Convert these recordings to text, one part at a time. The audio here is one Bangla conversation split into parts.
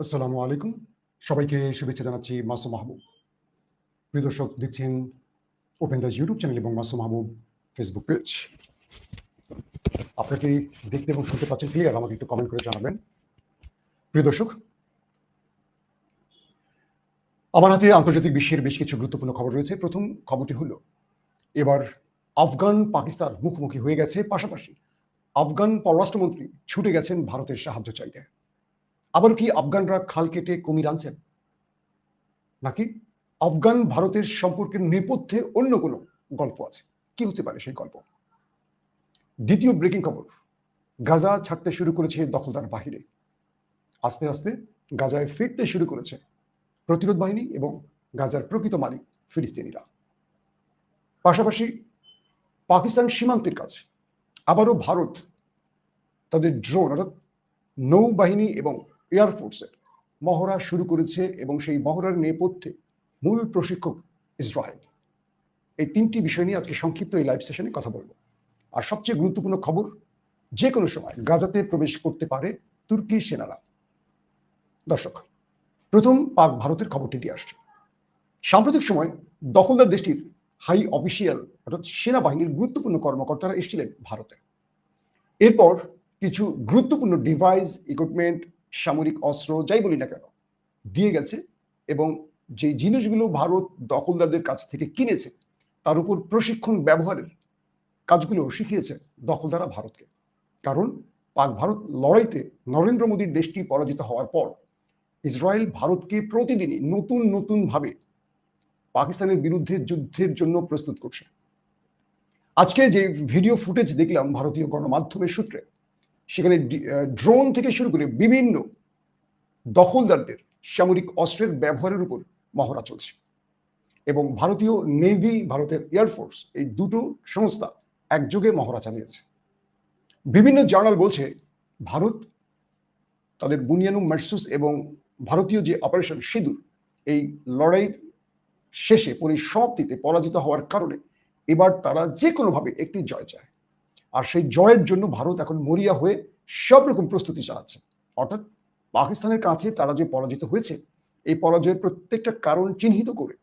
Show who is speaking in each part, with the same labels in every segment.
Speaker 1: আসসালামু আলাইকুম। সবাইকে শুভেচ্ছা জানাচ্ছি মাসুম মাহবুব। প্রিয় দর্শক, দেখছেন ওপেন দাস ইউটিউব চ্যানেল এবং মাসুম মাহবুব ফেসবুক পেজ আপনাকে দেখতে এবং শুনতে পাচ্ছেন ক্লিয়ার আমাকে একটু কমেন্ট করে জানাবেন। প্রিয় দর্শক, আমার হাতে আন্তর্জাতিক বিশ্বের বেশ কিছু গুরুত্বপূর্ণ খবর রয়েছে। প্রথম খবরটি হলো, এবার আফগান পাকিস্তান মুখোমুখি হয়ে গেছে। পাশাপাশি আফগান পররাষ্ট্রমন্ত্রী ছুটে গেছেন ভারতের সাহায্য চাইতে। আবার কি আফগানরা খাল কেটে কুমির আনছেন? নাকি আফগান ভারতের সম্পর্কের নেপথ্যে অন্য কোনো গল্প আছে? কি হতে পারে সেই গল্প? দ্বিতীয় ব্রেকিং খবর, গাজা ছাড়তে শুরু করেছে দখলদার বাহিরে আস্তে আস্তে গাজায় ফিরতে শুরু করেছে প্রতিরোধ বাহিনী এবং গাজার প্রকৃত মালিক ফিলিস্তিনিরা। পাশাপাশি পাকিস্তান সীমান্তের কাছে আবারও ভারত তাদের ড্রোন অর্থাৎ নৌবাহিনী এবং এয়ারফোর্সের মহড়া শুরু করেছে এবং সেই মহড়ার নেপথ্যে মূল প্রশিক্ষক ইসরায়েল এই তিনটি বিষয় নিয়ে আজকে সংক্ষিপ্ত এই লাইভ সেশনে কথা বলব। আর সবচেয়ে গুরুত্বপূর্ণ খবর, যে কোনো সময় গাজাতে প্রবেশ করতে পারে তুর্কি সেনারা। দর্শক, প্রথম পাক ভারতের খবরটি দিয়ে আসছে। সাম্প্রতিক সময় দখলদার দেশটির হাই অফিসিয়াল অর্থাৎ সেনাবাহিনীর গুরুত্বপূর্ণ কর্মকর্তারা এসেছিলেন ভারতে। এরপর কিছু গুরুত্বপূর্ণ ডিভাইস ইকুইপমেন্ট সামরিক অস্ত্র, যাই বলি না কেন, দিয়ে গেছে এবং যে জিনিসগুলো ভারত দখলদারদের কাছ থেকে কিনেছে, তার উপর প্রশিক্ষণ ব্যবহারের কাজগুলো শিখিয়েছে দখলদারা ভারতকে। কারণ পাক ভারত লড়াইতে নরেন্দ্র মোদীর দেশটি পরাজিত হওয়ার পর ইসরায়েল ভারতকে প্রতিদিনই নতুন নতুন ভাবে পাকিস্তানের বিরুদ্ধে যুদ্ধের জন্য প্রস্তুত করছে। আজকে যে ভিডিও ফুটেজ দেখলাম ভারতীয় গণমাধ্যমের সূত্রে সেখানে ড্রোন থেকে শুরু করে বিভিন্ন দখলদারদের সামরিক অস্ত্রের ব্যবহারের উপর মহড়া চলছে। এবং ভারতীয় নেভি ভারতের এয়ারফোর্স এই দুটো সংস্থা একযোগে মহড়া চালিয়েছে। বিভিন্ন জার্নাল বলছে, ভারত তাদের বুনিয়ানু মার্সুস এবং ভারতীয় যে অপারেশন সিঁদুর, এই লড়াইয়ের শেষে পরিসমাপ্তিতে পরাজিত হওয়ার কারণে এবার তারা যে কোনোভাবে একটি জয় চায়। আর সেই জয়ের জন্য ভারত এখন মরিয়া হয়ে সব রকম প্রস্তুতি চালাচ্ছে। অর্থাৎ পাকিস্তানের কাছে তারা যে পরাজিত হয়েছে, এই পরাজয়ের প্রত্যেকটা কারণ চিহ্নিত করে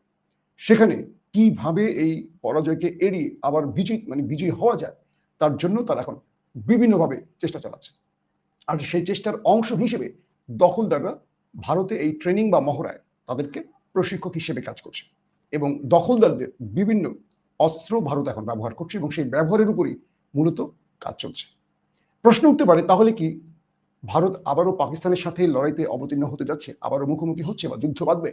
Speaker 1: সেখানে কীভাবে এই পরাজয়কে এড়িয়ে আবার বিজয়ী মানে বিজয়ী হওয়া যায়, তার জন্য তারা এখন বিভিন্নভাবে চেষ্টা চালাচ্ছে। আর সেই চেষ্টার অংশ হিসেবে দখলদাররা ভারতে এই ট্রেনিং বা মহড়ায় তাদেরকে প্রশিক্ষক হিসেবে কাজ করছে। এবং দখলদারদের বিভিন্ন অস্ত্র ভারত এখন ব্যবহার করছে এবং সেই ব্যবহারের উপরই মূলত কাজ চলছে। প্রশ্ন উঠতে পারে, তাহলে কি ভারত আবারও পাকিস্তানের সাথে লড়াইতে অবতীর্ণ হতে যাচ্ছে, আবারও মুখোমুখি হচ্ছে বা যুদ্ধ বাঁধবে?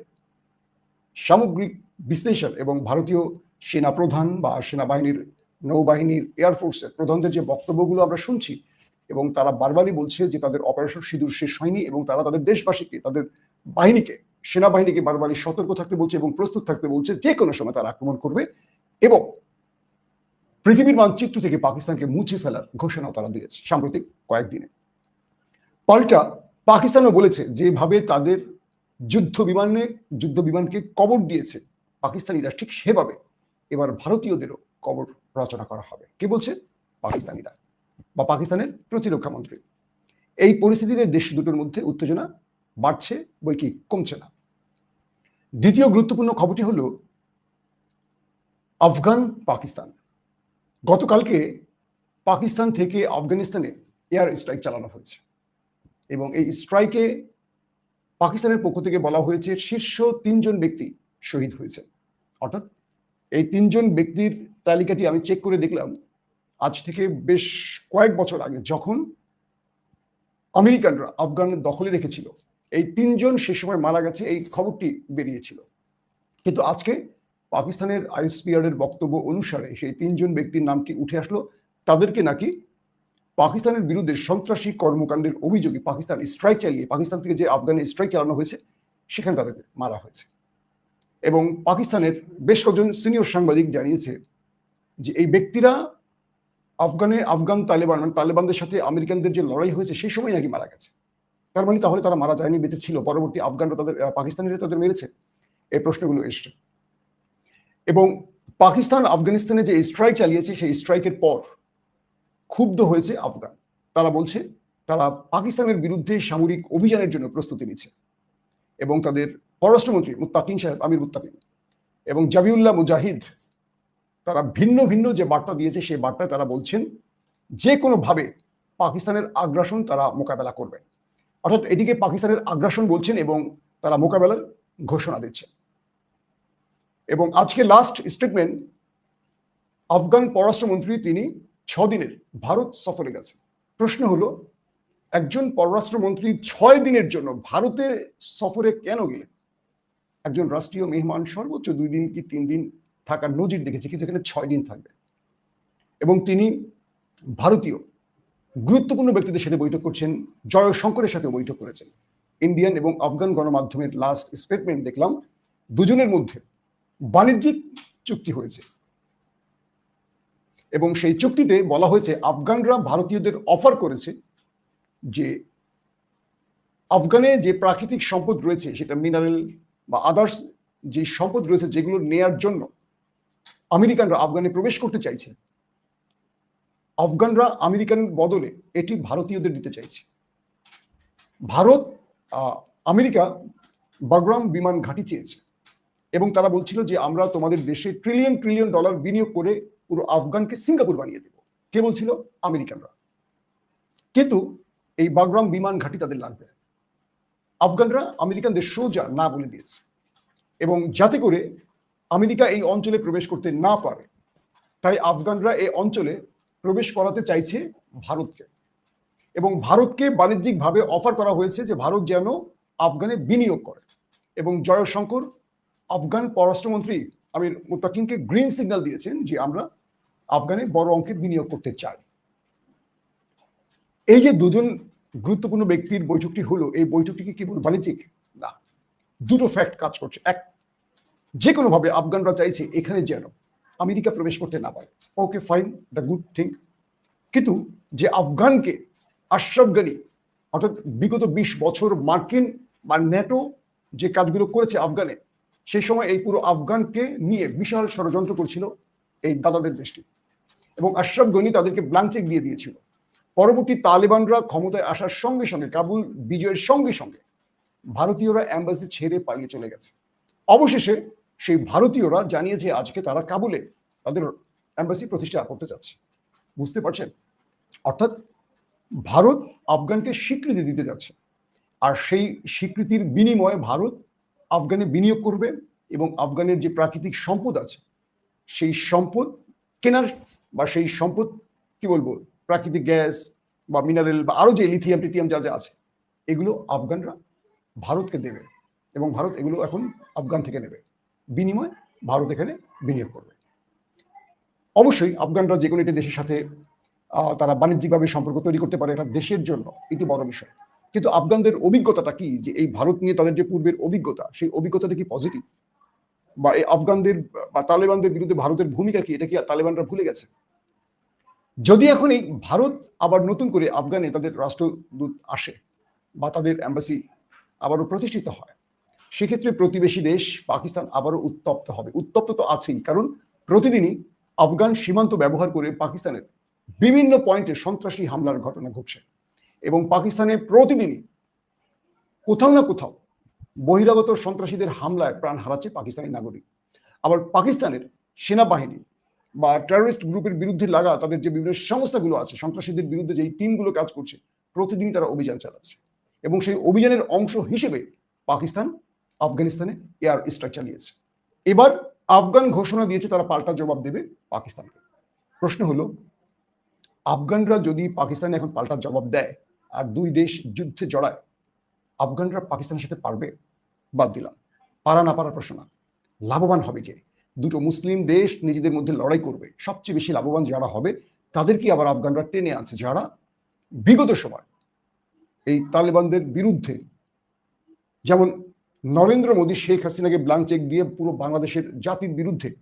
Speaker 1: সামগ্রিক বিশ্লেষণ এবং ভারতীয় সেনা প্রধান বা সেনাবাহিনীর, নৌবাহিনীর এয়ারফোর্সের প্রধানদের যে বক্তব্যগুলো আমরা শুনছি এবং তারা বারবারই বলছে যে তাদের অপারেশন সিঁদুর শেষ হয়নি এবং তারা তাদের দেশবাসীকে, তাদের বাহিনীকে, সেনাবাহিনীকে বারবারই সতর্ক থাকতে বলছে এবং প্রস্তুত থাকতে বলছে যে কোনো সময় তারা আক্রমণ করবে এবং পৃথিবীর মানচিত্র থেকে পাকিস্তানকে মুছে ফেলার ঘোষণাও তারা দিয়েছে সাম্প্রতিক কয়েকদিনে। পাল্টা পাকিস্তানও বলেছে যেভাবে তাদের যুদ্ধ বিমানে, যুদ্ধ বিমানকে কবর দিয়েছে পাকিস্তানিরা, ঠিক সেভাবে এবার ভারতীয়দেরও কবর রচনা করা হবে। কে বলছে? পাকিস্তানিরা বা পাকিস্তানের প্রতিরক্ষা মন্ত্রী। এই পরিস্থিতিতে দেশ দুটোর মধ্যে উত্তেজনা বাড়ছে বই কি কমছে না। দ্বিতীয় গুরুত্বপূর্ণ খবরটি হলো, আফগান পাকিস্তান। গতকালকে পাকিস্তান থেকে আফগানিস্তানে এয়ার স্ট্রাইক চালানো হয়েছে। এবং এই স্ট্রাইকে পাকিস্তানের পক্ষ থেকে বলা হয়েছে শীর্ষ তিনজন ব্যক্তি শহীদ হয়েছে। অর্থাৎ এই তিনজন ব্যক্তির তালিকাটি আমি চেক করে দেখলাম আজ থেকে বেশ কয়েক বছর আগে, যখন আমেরিকানরা আফগানের দখলে রেখেছিল। এই তিনজন সে সময় মারা গেছে, এই খবরটি বেরিয়েছিল। কিন্তু আজকে পাকিস্তানের আইএসপিআর বক্তব্য অনুসারে সেই তিনজন ব্যক্তির নামটি উঠে আসলো? তাদেরকে নাকি পাকিস্তানের বিরুদ্ধে সন্ত্রাসী কর্মকাণ্ডের অভিযোগে পাকিস্তান স্ট্রাইক চালিয়ে, পাকিস্তান থেকে যে আফগানে স্ট্রাইক চালানো হয়েছে, সেখানে তাদেরকে মারা হয়েছে। এবং পাকিস্তানের বেশ কজন সিনিয়র সাংবাদিক জানিয়েছে যে এই ব্যক্তিরা আফগানে আফগান তালেবান মানে তালেবানদের সাথে আমেরিকানদের যে লড়াই হয়েছে, সেই সময় নাকি মারা গেছে। তার মানে তাহলে তারা মারা যায়নি, বেঁচে ছিল। পরবর্তী আফগানরা তাদের পাকিস্তানিরা তাদের মেরেছে? এই প্রশ্নগুলো এসছে। এবং পাকিস্তান আফগানিস্তানে যে স্ট্রাইক চালিয়েছে, সেই স্ট্রাইকের পর ক্ষুব্ধ হয়েছে আফগান। তারা বলছে, তারা পাকিস্তানের বিরুদ্ধে সামরিক অভিযানের জন্য প্রস্তুতি নিচ্ছে এবং তাদের পররাষ্ট্রমন্ত্রী মুত্তাকিন সাহেব, আমির মুত্তাকিন এবং জাবিউল্লাহ মুজাহিদ, তারা ভিন্ন ভিন্ন যে বার্তা দিয়েছে, সেই বার্তায় তারা বলছেন, যে কোনোভাবে পাকিস্তানের আগ্রাসন তারা মোকাবেলা করবেন। অর্থাৎ এটিকে পাকিস্তানের আগ্রাসন বলছেন এবং তারা মোকাবেলার ঘোষণা দিচ্ছেন। এবং আজকে লাস্ট স্টেটমেন্ট আফগান পররাষ্ট্রমন্ত্রী তিনি ছদিনের ভারত সফরে গেছেন। প্রশ্ন হলো, একজন পররাষ্ট্রমন্ত্রী ছয় দিনের জন্য ভারতে সফরে কেন গেলেন? একজন রাষ্ট্রীয় মেহমান সর্বোচ্চ দুই দিন কি তিন দিন থাকার নজির দেখেছে, কিন্তু এখানে ছয় দিন থাকবে। এবং তিনি ভারতীয়, গুরুত্বপূর্ণ ব্যক্তিদের সাথে বৈঠক করছেন, জয়শঙ্করের সাথে বৈঠক করেছেন। ইন্ডিয়ান এবং আফগান গণমাধ্যমের লাস্ট স্টেটমেন্ট দেখলাম, দুজনের মধ্যে বাণিজ্যিক চুক্তি হয়েছে। এবং সেই চুক্তিতে বলা হয়েছে, আফগানরা ভারতীয়দের অফার করেছে যে আফগানে যে প্রাকৃতিক সম্পদ রয়েছে, সেটা মিনারেল বা আদার্স যে সম্পদ রয়েছে, যেগুলো নেয়ার জন্য আমেরিকানরা আফগানে প্রবেশ করতে চাইছে, আফগানরা আমেরিকান বদলে এটি ভারতীয়দের দিতে চাইছে। ভারত আমেরিকা বাগরাম বিমান ঘাঁটি চেয়েছে। এবং তারা বলছিল যে আমরা তোমাদের দেশে ট্রিলিয়ন ট্রিলিয়ন ডলার বিনিয়োগ করে পুরো আফগানকে সিঙ্গাপুর বানিয়ে দেব। কে বলছিল? আমেরিকানরা। কিন্তু এই বাগরাম বিমান ঘাঁটি তাদের লাগবে। আফগানরা আমেরিকানদের সোজা না বলে দিয়েছে। এবং যাতে করে আমেরিকা এই অঞ্চলে প্রবেশ করতে না পারে, তাই আফগানরা এই অঞ্চলে প্রবেশ করাতে চাইছে ভারতকে। এবং ভারতকে বাণিজ্যিকভাবে অফার করা হয়েছে যে ভারত যেন আফগানে বিনিয়োগ করে। এবং জয়শঙ্কর আফগান পররাষ্ট্রমন্ত্রী আমির মুতাকিনকে গ্রিন সিগন্যাল দিয়েছেন যে আমরা আফগানে বড় অঙ্কের বিনিয়োগ করতে চাই। এই যে দুজন গুরুত্বপূর্ণ ব্যক্তির বৈঠকটি হলো, এই বৈঠকটিকে কি বলব, বাণিজ্যিক? না। দুটো ফ্যাক্ট কাজ করছে। এক যে কোনোভাবে আফগানরা চাইছে এখানে যেন আমেরিকা প্রবেশ করতে না পারে। Okay fine the good thing কিন্তু যে আফগানকে আশরাফ গানি, অর্থাৎ বিগত বিশ বছর মার্কিন বা ন্যাটো যে কাজগুলো করেছে আফগানে সেই সময় এই পুরো আফগানকে নিয়ে বিশাল ষড়যন্ত্র করছিল এই দাদাদের দেশটি। এবং আশরাফ গনি তাদেরকে ব্লাঙ্ক চেক দিয়ে দিয়েছিল। পরবর্তী তালেবানরা ক্ষমতায় আসার সঙ্গে সঙ্গে, কাবুল বিজয়ের সঙ্গে সঙ্গে ভারতীয়রা অ্যাম্বাসি ছেড়ে পালিয়ে চলে গেছে। অবশেষে সেই ভারতীয়রা জানিয়েছে, আজকে তারা কাবুলে তাদের অ্যাম্বাসি প্রতিষ্ঠা করতে যাচ্ছে। বুঝতে পারছেন? অর্থাৎ ভারত আফগানকে স্বীকৃতি দিতে যাচ্ছে। আর সেই স্বীকৃতির বিনিময়ে ভারত আফগানে বিনিয়োগ করবে এবং আফগানের যে প্রাকৃতিক সম্পদ আছে, সেই সম্পদ কেনার বা সেই সম্পদ, কি বলব, প্রাকৃতিক গ্যাস বা মিনারেল বা আরও যে লিথিয়াম টিথিয়াম যা যা আছে, এগুলো আফগানরা ভারতকে দেবে এবং ভারত এগুলো এখন আফগান থেকে নেবে। বিনিময় ভারত এখানে বিনিয়োগ করবে। অবশ্যই আফগানরা যে কোনো একটি দেশের সাথে তারা বাণিজ্যিকভাবে সম্পর্ক তৈরি করতে পারে, এটা দেশের জন্য এটি বড় বিষয়। কিন্তু আফগানদের অভিজ্ঞতাটা কি? যে এই ভারত নিয়ে তাদের যে পূর্বের অভিজ্ঞতা, সেই অভিজ্ঞতাটা কি পজিটিভ বা এই আফগানদের বা তালেবানদের বিরুদ্ধে ভারতের ভূমিকা কি? এটা কি তালেবানরা ভুলে গেছে? যদি এখন এই ভারত আবার নতুন করে আফগানে তাদের রাষ্ট্রদূত আসে বা তাদের অ্যাম্বাসি আবারও প্রতিষ্ঠিত হয়, সেক্ষেত্রে প্রতিবেশী দেশ পাকিস্তান আবারও উত্তপ্ত হবে। উত্তপ্ত তো আছেই, কারণ প্রতিদিনই আফগান সীমান্ত ব্যবহার করে পাকিস্তানের বিভিন্ন পয়েন্টে সন্ত্রাসী হামলার ঘটনা ঘটছে। এবং পাকিস্তানে প্রতিদিনই কোথাও না কোথাও বহিরাগত সন্ত্রাসীদের হামলায় প্রাণ হারাচ্ছে পাকিস্তানি নাগরিক। আবার পাকিস্তানের সেনাবাহিনী বা টেরোরিস্ট গ্রুপের বিরুদ্ধে লাগা তাদের যে বিভিন্ন সংস্থাগুলো আছে, সন্ত্রাসীদের বিরুদ্ধে যেই টিমগুলো কাজ করছে, প্রতিদিনই তারা অভিযান চালাচ্ছে। এবং সেই অভিযানের অংশ হিসেবে পাকিস্তান আফগানিস্তানে এয়ার স্ট্রাইক চালিয়েছে। এবার আফগান ঘোষণা দিয়েছে, তারা পাল্টা জবাব দেবে পাকিস্তানকে। প্রশ্ন হলো, আফগানরা যদি পাকিস্তানে এখন পাল্টা জবাব দেয় আর দুই দেশ যুদ্ধে জড়ায়। আফগানরা পাকিস্তানের সাথে পারবে? বাদ দিলাম। পারা না পারার প্রশ্ন না। লাভবান হবে কে? দুটো মুসলিম দেশ নিজেদের মধ্যে লড়াই করবে। সবচেয়ে বেশি লাভবান যারা হবে তাদেরকে আবার আফগানরা টেনে আছে যারা বিগত সময় এই তালেবানদের বিরুদ্ধে যেমন নরেন্দ্র মোদী, শেখ হাসিনাকে ব্লাঙ্ক চেক দিয়ে পুরো বাংলাদেশের জাতির বিরুদ্ধে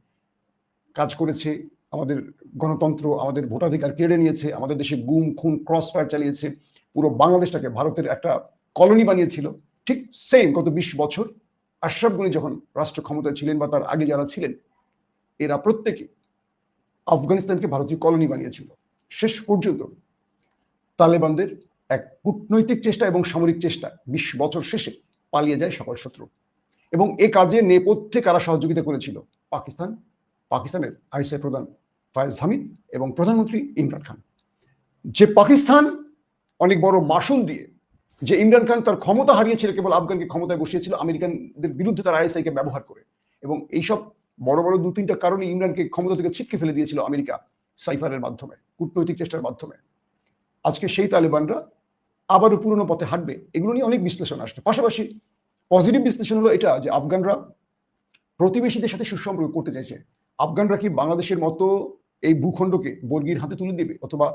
Speaker 1: কাজ করেছে, আমাদের গণতন্ত্র, আমাদের ভোটাধিকার কেড়ে নিয়েছে, আমাদের দেশে গুম, খুন ক্রস ফায়ার চালিয়েছে পুরো বাংলাদেশটাকে ভারতের একটা কলোনি বানিয়েছিল। ঠিক সেম গত বিশ বছর আশরাফ গনি যখন রাষ্ট্র ক্ষমতায় ছিলেন বা তার আগে যারা ছিলেন, এরা প্রত্যেকে আফগানিস্তানকে ভারতীয় কলোনি বানিয়েছিল। শেষ পর্যন্ত তালেবানদের এক কূটনৈতিক চেষ্টা এবং সামরিক চেষ্টা বিশ বছর শেষে পালিয়ে যায় সকল শত্রু। এবং এ কাজে নেপথ্যে কারা সহযোগিতা করেছিল? পাকিস্তান, পাকিস্তানের আইসিআই প্রধান ফায়েজ হামিদ এবং প্রধানমন্ত্রী ইমরান খান। যে পাকিস্তান অনেক বড় মাসুল দিয়ে যে ইমরান খান তার ক্ষমতা হারিয়েছিল, কেবল আফগানকে ক্ষমতায় বসিয়েছিল, আমেরিকানদের বিরুদ্ধে তার আইএসআইকে ব্যবহার করে। এবং এইসব বড় বড় দু তিনটা কারণে ইমরানকে ক্ষমতা থেকে ছিটকে ফেলে দিয়েছিল আমেরিকা সাইফারের মাধ্যমে, কূটনৈতিক চেষ্টার মাধ্যমে। আজকে সেই তালেবানরা আবারও পুরনো পথে হাঁটবে, এগুলো নিয়ে অনেক বিশ্লেষণ আসছে। পাশাপাশি পজিটিভ বিশ্লেষণ হলো এটা যে আফগানরা প্রতিবেশীদের সাথে সুসম্পর্ক করতে চাইছে। আফগানরা কি বাংলাদেশের মতো এই ভূখণ্ডকে বর্গীর হাতে তুলে দিবে, অথবা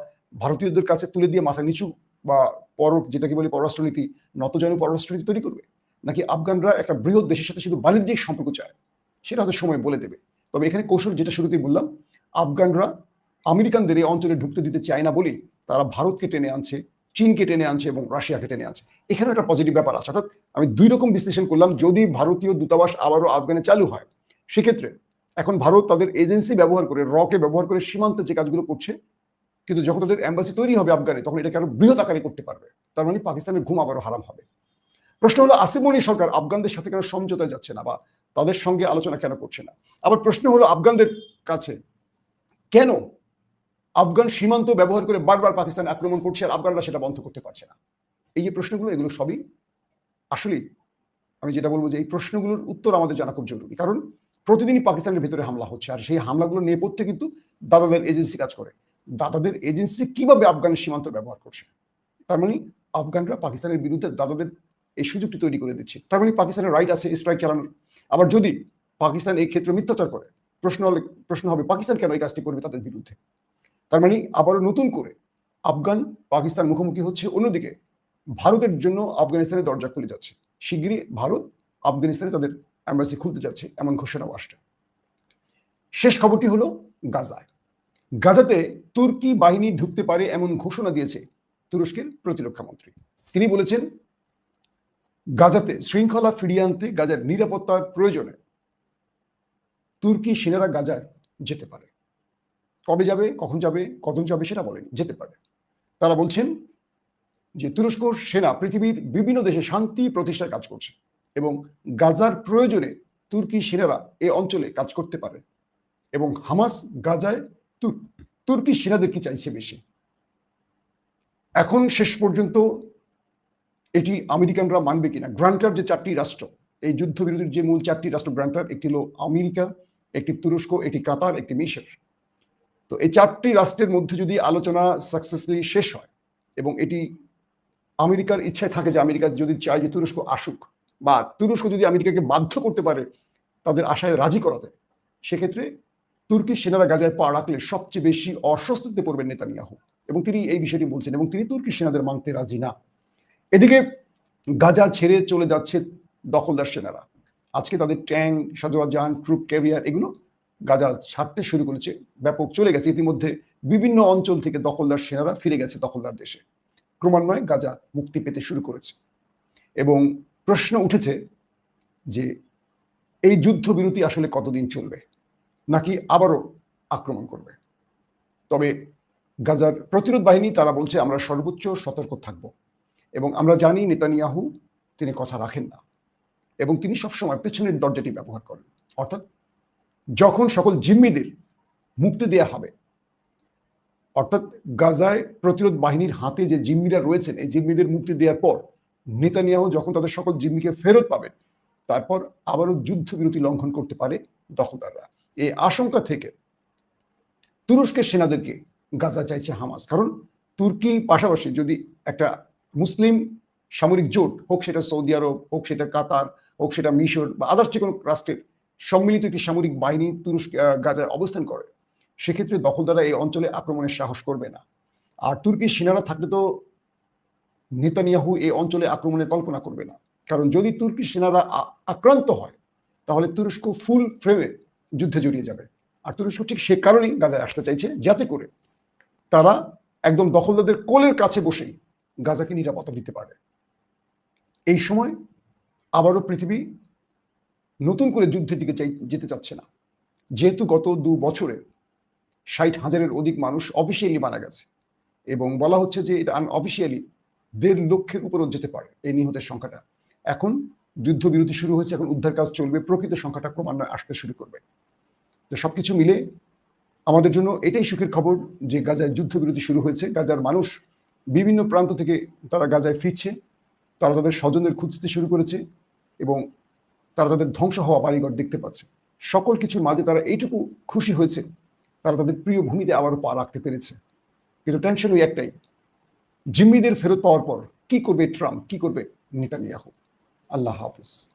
Speaker 1: ভারতীয়দের কাছে তুলে দিয়ে মাথা নিচু বা পর যেটাকে বলি পররাষ্ট্রনীতি, নতজানু পররাষ্ট্রনীতি তৈরি করবে? নাকি আফগানরা একটা বৃহৎ দেশের সাথে শুধু বাণিজ্যিক সম্পর্ক চায়? সেটা হয়তো সময় বলে দেবে। তবে এখানে কৌশল যেটা শুরুতেই বললাম, আফগানরা আমেরিকানদের এই অঞ্চলে ঢুকতে দিতে চায় না বলেই তারা ভারতকে টেনে আনছে, চীনকে টেনে আনছে এবং রাশিয়াকে টেনে আনছে। এখানে একটা পজিটিভ ব্যাপার আছে। অর্থাৎ আমি দুই রকম বিশ্লেষণ করলাম, যদি ভারতীয় দূতাবাস আবারও আফগানে চালু হয়, সেক্ষেত্রে এখন ভারত তাদের এজেন্সি ব্যবহার করে রকে ব্যবহার করে সীমান্তে যে কাজগুলো করছে কিন্তু যখন তাদের এম্বাসি তৈরি হবে আফগানে, তখন এটাকে আরও বৃহৎ আকারে করতে পারবে। তার মানে পাকিস্তানের ঘুম আবারও হারাম হবে। প্রশ্ন হলো আসিফ মনি সরকার আফগানদের সাথে কেন সমঝোতায় যাচ্ছে না বা তাদের সঙ্গে আলোচনা কেন করছে না? আবার প্রশ্ন হলো, আফগানদের কাছে কেন আফগান সীমান্ত ব্যবহার করে বারবার পাকিস্তান আক্রমণ করছে আর আফগানরা সেটা বন্ধ করতে পারছে না? এই যে প্রশ্নগুলো, এগুলো সবই আসলেই আমি যেটা বলব যে এই প্রশ্নগুলোর উত্তর আমাদের জানা খুব জরুরি। কারণ প্রতিদিনই পাকিস্তানের ভিতরে হামলা হচ্ছে আর সেই হামলাগুলো নেপথ্যে কিন্তু দাদাদের এজেন্সি কাজ করে। দাদাদের এজেন্সি কীভাবে আফগানের সীমান্ত ব্যবহার করছে? তার মানে আফগানরা পাকিস্তানের বিরুদ্ধে দাদাদের এই সুযোগটি তৈরি করে দিচ্ছে। তার মানে পাকিস্তানের রাইট আছে স্ট্রাইক চালানোর আবার যদি পাকিস্তান এই ক্ষেত্রে মিথ্যাচার করে, প্রশ্ন প্রশ্ন হবে, পাকিস্তান কেন এই কাজটি করবে তাদের বিরুদ্ধে? তার মানে আবারও নতুন করে আফগান পাকিস্তান মুখোমুখি হচ্ছে, অন্যদিকে ভারতের জন্য আফগানিস্তানের দরজা খুলে যাচ্ছে। শিগগিরই ভারত আফগানিস্তানে তাদের অ্যাম্বাসি খুলতে যাচ্ছে, এমন ঘোষণা আসছে। শেষ খবরটি হলো গাজায়। গাজাতে তুর্কি বাহিনী ঢুকতে পারে এমন ঘোষণা দিয়েছে তুরস্কের প্রতিরক্ষা মন্ত্রী। তিনি বলেছেন, গাজাতে শৃঙ্খলা ফিরিয়ে আনতে গাজার নিরাপত্তার প্রয়োজনে তুর্কি সেনারা গাজায় যেতে পারে। কবে যাবে, কখন যাবে কখন যাবে সেটা বলেনি, যেতে পারে। তারা বলছেন যে তুরস্ক সেনা পৃথিবীর বিভিন্ন দেশে শান্তি প্রতিষ্ঠার কাজ করছে এবং গাজার প্রয়োজনে তুর্কি সেনারা এ অঞ্চলে কাজ করতে পারে এবং হামাস গাজায় তুর্কি সেনাদের কি চাইছে বেশি। এখন শেষ পর্যন্ত এটি আমেরিকানরা মানবে কিনা? গ্রান্টার যে চারটি রাষ্ট্র, এই যুদ্ধবিরতির যে মূল চারটি রাষ্ট্র, গ্রান্টার, একটি হলো আমেরিকা, একটি তুরস্ক, একটি কাতার, একটি মিশর। তো এই চারটি রাষ্ট্রের মধ্যে যদি আলোচনা সাকসেসফুলি শেষ হয় এবং এটি আমেরিকার ইচ্ছায় থাকে যে আমেরিকা যদি চায় যে তুরস্ক আসুক বা তুরস্ক যদি আমেরিকাকে বাধ্য করতে পারে তাদের আশায় রাজি করাতে, সেক্ষেত্রে তুর্কি সেনারা গাজায় পা রাখলে সবচেয়ে বেশি অস্বস্তিতে পড়বেন নেতানিয়াহু। এবং তিনি এই বিষয়টি বলছেন এবং তিনি তুর্কি সেনাদের মানতে রাজি না। এদিকে গাজা ছেড়ে চলে যাচ্ছে দখলদার সেনারা। আজকে তাদের ট্যাঙ্ক সাজোয়া যান ট্রুপ ক্যাভিয়ার এগুলো গাজা ছাড়তে শুরু করেছে, ব্যাপক চলে গেছে। ইতিমধ্যে বিভিন্ন অঞ্চল থেকে দখলদার সেনারা ফিরে গেছে দখলদার দেশে। ক্রমান্বয়ে গাজা মুক্তি পেতে শুরু করেছে। এবং প্রশ্ন উঠেছে যে এই যুদ্ধবিরতি আসলে কতদিন চলবে? নাকি আবারও আক্রমণ করবে? তবে গাজার প্রতিরোধ বাহিনী তারা বলছে, আমরা সর্বোচ্চ সতর্ক থাকব। এবং আমরা জানি নেতানিয়াহু তিনি কথা রাখেন না। এবং তিনি সবসময় পেছনের দরজাটি ব্যবহার করেন। অর্থাৎ যখন সকল জিম্মিদের মুক্তি দেয়া হবে, অর্থাৎ গাজায় প্রতিরোধ বাহিনীর হাতে যে জিম্মিরা রয়েছেন, এই জিম্মিদের মুক্তি দেওয়ার পর নেতানিয়াহু যখন তাদের সকল জিম্মিকে ফেরত পাবেন, তারপর আবারও যুদ্ধবিরতি লঙ্ঘন করতে পারে দখলদাররা। এই আশঙ্কা থেকে তুরস্কের সেনাদেরকে গাজা চাইছে হামাস। কারণ তুর্কি পাশাপাশি যদি একটা মুসলিম সামরিক জোট, হোক সেটা সৌদি আরব, হোক সেটা কাতার, হোক সেটা মিশর বা আদার্স যে কোনো রাষ্ট্রের সম্মিলিত একটি সামরিক বাহিনী তুরস্ক গাজায় অবস্থান করে, সেক্ষেত্রে দখলদারা এই অঞ্চলে আক্রমণের সাহস করবে না। আর তুর্কি সেনারা থাকলে তো নেতানিয়াহু এই অঞ্চলে আক্রমণের কল্পনা করবে না। কারণ যদি তুর্কি সেনারা আক্রান্ত হয়, তাহলে তুরস্ক ফুল ফ্রেমে যুদ্ধে জড়িয়ে যাবে। আর তুরস্ক ঠিক সে কারণেই গাজায় আসতে চাইছে, যাতে করে তারা একদম দখলদারদের কোলের কাছে বসেই গাজাকে নিরাপত্তা দিতে পারে। এই সময় আবারও পৃথিবী নতুন করে যুদ্ধের দিকে যেতে চাচ্ছে না। যেহেতু গত দু বছরে ষাট হাজারের অধিক মানুষ অফিসিয়ালি মারা গেছে এবং বলা হচ্ছে যে এটা অফিসিয়ালি দেড় লক্ষের উপরও যেতে পারে, এই নিহতের সংখ্যাটা। এখন যুদ্ধবিরতি শুরু হয়েছে, এখন উদ্ধার কাজ চলবে, প্রকৃত সংখ্যাটা ক্রমান্বয়ে আসতে শুরু করবে। তো সবকিছু মিলে আমাদের জন্য এটাই সুখের খবর যে গাজায় যুদ্ধবিরতি শুরু হয়েছে। গাজার মানুষ বিভিন্ন প্রান্ত থেকে তারা গাজায় ফিরছে, তারা তাদের স্বজনদের খুঁজতে শুরু করেছে এবং তারা তাদের ধ্বংস হওয়া বাড়িঘর দেখতে পাচ্ছে। সকল কিছুর মাঝে তারা এইটুকু খুশি হয়েছে, তারা তাদের প্রিয় ভূমিতে আবারও পা রাখতে পেরেছে। কিন্তু টেনশন ওই একটাই, জিম্মিদের ফেরত পাওয়ার পর কি করবে ট্রাম্প, কি করবে নেতানিয়াহু? الله حافظ.